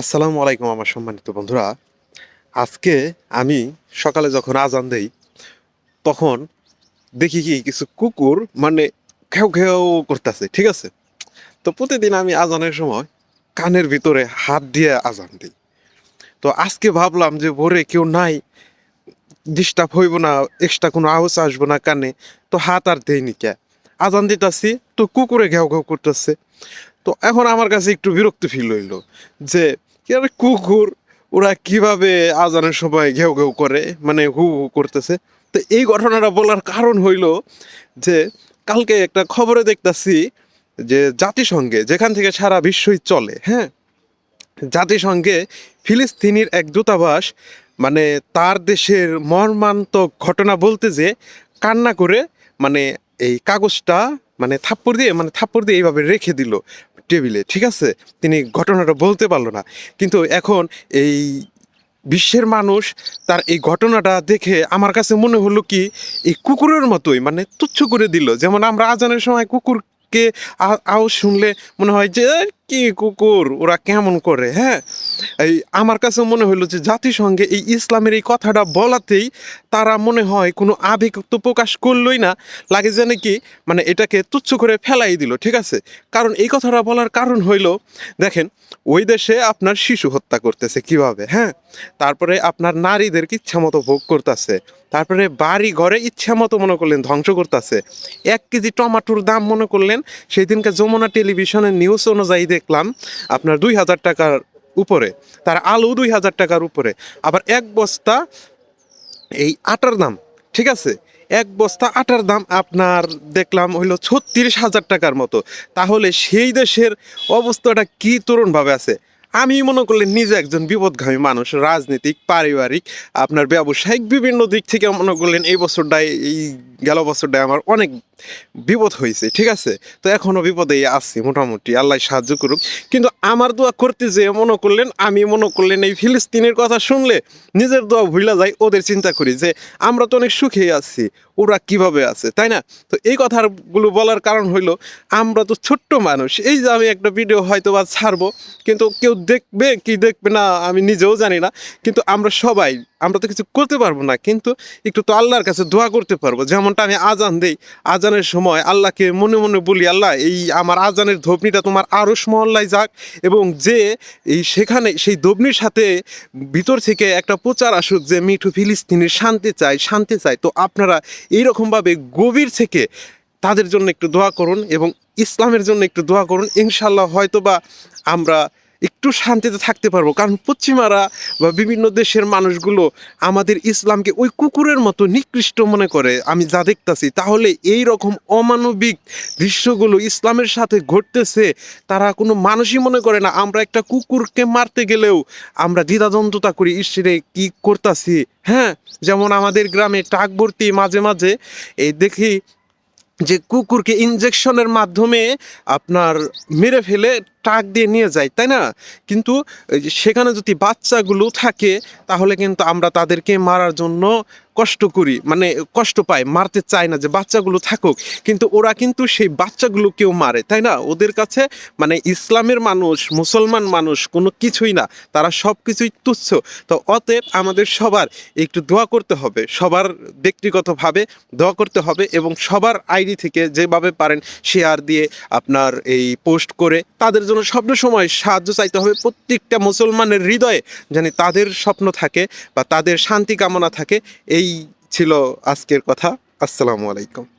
আসসালামু আলাইকুম আমার সম্মানিত বন্ধুরা। আজকে আমি সকালে যখন আজান দেই, তখন দেখি কি কিছু কুকুর মানে ঘেউ ঘেউ করতেছে, ঠিক আছে? তো প্রতিদিন আমি আজানের সময় কানের ভিতরে হাত দিয়ে আজান দিই। তো আজকে ভাবলাম যে ভোরে কেউ নাই, ডিস্টার্ব হইব না, এক্সট্রা কোনো আওয়াজ আসব না কানে, তো হাত আর দেয়নি কে। আজান দিতেছি, তো কুকুরে ঘেউ ঘেউ করতেছে। তো এখন আমার কাছে একটু বিরক্ত ফিল হইল যে কুকুর, ওরা কীভাবে আজানের সময় ঘেউ ঘেউ করে মানে হু হু করতেছে। তো এই ঘটনাটা বলার কারণ হইল যে, কালকে একটা খবরে দেখতাছি যে জাতিসংঘে, যেখান থেকে সারা বিশ্বই চলে হ্যাঁ? জাতিসংঘে ফিলিস্তিনির এক দূতাবাস মানে তার দেশের মর্মান্তক ঘটনা বলতে যে, কান্না করে মানে এই কাগজটা মানে থাপ্পড় দিয়ে মানে থাপ্পড় দিয়ে এইভাবে রেখে দিল টেবিলে ঠিক আছে? তিনি ঘটনাটা বলতে পারল না। কিন্তু এখন এই বিশ্বের মানুষ তার এই ঘটনাটা দেখে আমার কাছে মনে হলো কি এই কুকুরের মতোই মানে তুচ্ছ করে দিল। যেমন আমরা আজানের সময় কুকুরকে আ- আওয়াজ শুনলে মনে হয় যে "এ, কি কুকুর? ওরা কেমন করে? হ্যাঁ? এই আমার কাছে মনে হলো যে জাতিসংঘে এই ইসলামের এই কথাটা বলাতেই তারা মনে হয় কোনো আবেগ তো প্রকাশ করলোই না। লাগে যে নাকি মানে এটাকে তুচ্ছ করে ফেলাই দিল, ঠিক আছে? কারণ এই কথাটা বলার কারণ হইল, দেখেন, ওই দেশে আপনার শিশু হত্যা করতেছে কীভাবে হ্যাঁ? তারপরে আপনার নারীদেরকে ইচ্ছা মতো ভোগ করতেছে, তারপরে বাড়ি ঘরে ইচ্ছা মতো মনে করলেন ধ্বংস করতেছে। এক কেজি টমাটোর দাম মনে করলেন সেই দিনকে যমুনা টেলিভিশনের নিউজ অনুযায়ী দেখলাম, আপনার দুই হাজার টাকার উপরে, তার আলু দুই হাজার টাকার উপরে। আবার এক বস্তা এই আটার দাম, ঠিক আছে? এক বস্তা আটার দাম আপনার দেখলাম হইল ছত্রিশ হাজার টাকার মতো। তাহলে সেই দেশের অবস্থাটা কি তরুণভাবে আছে? আমি মনে করলেন নিজে একজন বিপদগামী মানুষ, রাজনৈতিক, পারিবারিক, আপনার ব্যবসায়িক বিভিন্ন দিক থেকে মনে করলেন এই বছরটায় এই গেল বছরটায় আমার অনেক বিপদ হয়েছে, ঠিক আছে? তো এখনও বিপদেই আছি মোটামুটি, আল্লাহ সাহায্য করুক। কিন্তু আমার দোয়া করতে যে মনে করলেন, আমি মনে করলেন এই ফিলিস্তিনের কথা শুনলে নিজের দোয়া ভুলা যায়, ওদের চিন্তা করি যে আমরা তো অনেক সুখেই আছি, ওরা কীভাবে আছে, তাই না? তো এই কথাগুলো বলার কারণ হইল, আমরা তো ছোট্ট মানুষ, এই যে আমি একটা ভিডিও হয়তো বা ছাড়বো, কিন্তু কেউ দেখবে কি দেখবে না, আমি নিজেও জানি না, কিন্তু আমরা সবাই আমরা তো কিছু করতে পারব না, কিন্তু একটু তো আল্লাহর কাছে দোয়া করতে পারব। যেমনটা আমি আজান দেই, আজানের সময় আল্লাহকে মনে মনে বলি, আল্লাহ, এই আমার আজানের ধবনিটা তোমার আরস মহল্লায় যাক। এবং যে এই সেখানে সেই ধবনির সাথে ভিতর থেকে একটা প্রচার আসুক যে মিঠু ফিলিস্তিনের শান্তি চাই শান্তি চাই তো আপনারা এইরকমভাবে গভীর থেকে তাদের জন্য একটু দোয়া করুন এবং ইসলামের জন্য একটু দোয়া করুন। ইনশাল্লাহ হয়তো বা আমরা একটু শান্তিতে থাকতে পারব। কারণ পশ্চিমারা বা বিভিন্ন দেশের মানুষগুলো আমাদের ইসলামকে ওই কুকুরের মতো নিকৃষ্ট মনে করে, আমি যা দেখতাছি। তাহলে এই রকম অমানবিক দৃশ্যগুলো ইসলামের সাথে ঘটতেছে, তারা কোনো মানুষই মনে করে না। আমরা একটা কুকুরকে মারতে গেলেও আমরা দ্বিধাদ্বন্দ্বতা করি ঈশ্বরে কি করতাছি? হ্যাঁ যেমন আমাদের গ্রামে টাক ভর্তি মাঝে মাঝে, এই দেখি যে কুকুরকে ইনজেকশনের মাধ্যমে আপনার মেরে ফেলে টাক দিয়ে নিয়ে যায়, তাই না? কিন্তু সেখানে যদি বাচ্চাগুলো থাকে, তাহলে কিন্তু আমরা তাদেরকে মারার জন্য কষ্ট করি মানে কষ্ট পাই মারতে চাই না যে বাচ্চাগুলো থাকুক। কিন্তু ওরা কিন্তু সেই বাচ্চাগুলোকেও মারে, তাই না? ওদের কাছে মানে ইসলামের মানুষ, মুসলমান মানুষ কোনো কিছুই না, তারা সব কিছুই তুচ্ছ। তো অতএব আমাদের সবার একটু দোয়া করতে হবে, সবার ব্যক্তিগতভাবে দোয়া করতে হবে এবং সবার আইডি থেকে যেভাবে পারেন শেয়ার দিয়ে আপনার এই পোস্ট করে তাদের জন্য সব সময় সাহায্য চাইতে হবে প্রত্যেকটা মুসলমানের হৃদয়ে যেন তাদের স্বপ্ন থাকে বা তাদের শান্তি কামনা থাকে। এই ছিল আজকের কথা। আসসালামু আলাইকুম।